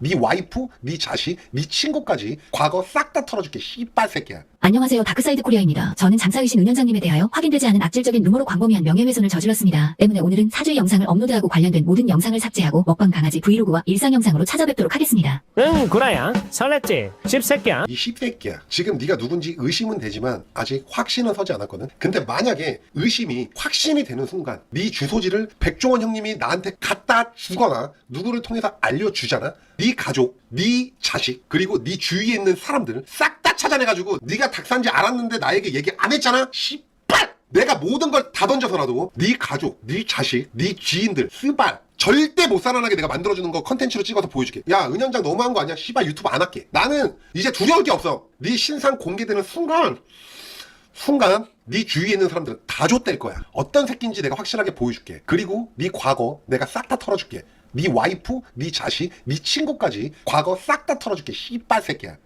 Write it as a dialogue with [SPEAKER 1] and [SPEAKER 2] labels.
[SPEAKER 1] 네 와이프, 네 자식, 네 친구까지 과거 싹 다 털어줄게 씨발 새끼야.
[SPEAKER 2] 안녕하세요. 다크사이드 코리아입니다. 저는 장사의신 은현장님에 대하여 확인되지 않은 악질적인 루머로 광범위한 명예훼손을 저질렀습니다. 때문에 오늘은 사죄 영상을 업로드하고 관련된 모든 영상을 삭제하고 먹방 강아지 브이로그와 일상 영상으로 찾아뵙도록 하겠습니다.
[SPEAKER 3] 응 구라야 설렜지 씹새끼야
[SPEAKER 1] 이 씹새끼야. 지금 네가 누군지 의심은 되지만 아직 확신은 서지 않았거든. 근데 만약에 의심이 확신이 되는 순간 네 주소지를 백종원 형님이 나한테 갖다 주거나 누구를 통해서 알려주잖아. 네 가족, 네 자식, 그리고 네 주위에 있는 사람들을 싹다 찾아내가지고 네가 닭산지 알았는데 나에게 얘기 안 했잖아. 씨발! 내가 모든 걸 다 던져서라도 네 가족, 네 자식, 네 지인들, 스발 절대 못 살아나게 내가 만들어주는 거 컨텐츠로 찍어서 보여줄게. 야, 은현장 너무한 거 아니야? 씨발 유튜브 안 할게. 나는 이제 두려울 게 없어. 네 신상 공개되는 순간, 순간 네 주위에 있는 사람들은 다 좆될 거야. 어떤 새끼인지 내가 확실하게 보여줄게. 그리고 네 과거 내가 싹 다 털어줄게. 네 와이프, 네 자식, 네 친구까지 과거 싹 다 털어줄게. 씨발 새끼야.